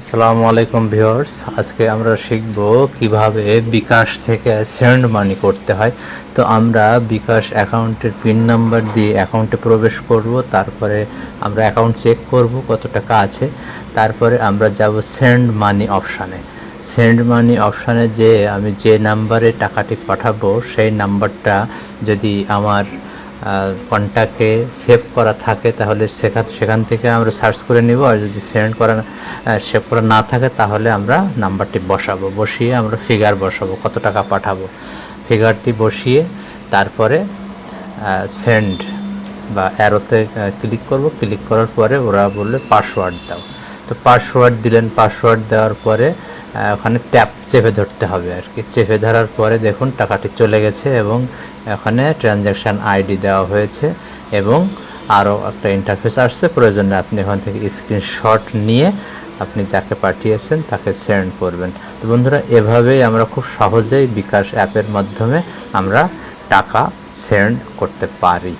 আসসালামু আলাইকুম ভিউয়ার্স। আজকে আমরা শিখব কীভাবে বিকাশ থেকে সেন্ড মানি করতে হয়। তো আমরা বিকাশ অ্যাকাউন্টের পিন নাম্বার দিয়ে অ্যাকাউন্টে প্রবেশ করব, তারপরে আমরা অ্যাকাউন্ট চেক করব কত টাকা আছে, তারপরে আমরা যাব সেন্ড মানি অপশানে। সেন্ড মানি অপশানে যে আমি যে নাম্বারে টাকাটি পাঠাবো, সেই নাম্বারটা যদি আমার কন্ট্যাক্টে সেভ করা থাকে, তাহলে সেখান সেখান থেকে আমরা সার্চ করে নিব। আর যদি সেন্ড করা সেভ করা না থাকে, তাহলে আমরা নাম্বারটি বসাবো। বসিয়ে আমরা ফিগার বসাবো, কত টাকা পাঠাবো। ফিগারটি বসিয়ে তারপরে সেন্ড বা অ্যারোতে ক্লিক করব। ক্লিক করার পরে ওরা বললে পাসওয়ার্ড দাও। তো পাসওয়ার্ড দিলেন। পাসওয়ার্ড দেওয়ার পরে ওখানে ট্যাপ চেপে ধরতে হবে আর কি। চেপে ধরার পরে দেখুন, টাকাটি চলে গেছে এবং এখানে ট্রানজ্যাকশান আইডি দেওয়া হয়েছে এবং আরও একটা ইন্টারফেস আসছে। প্রয়োজনে আপনি এখান থেকে স্ক্রিনশট নিয়ে আপনি যাকে পাঠিয়েছেন তাকে সেন্ড করবেন। তো বন্ধুরা, এভাবেই আমরা খুব সহজেই বিকাশ অ্যাপের মাধ্যমে আমরা টাকা সেন্ড করতে পারি।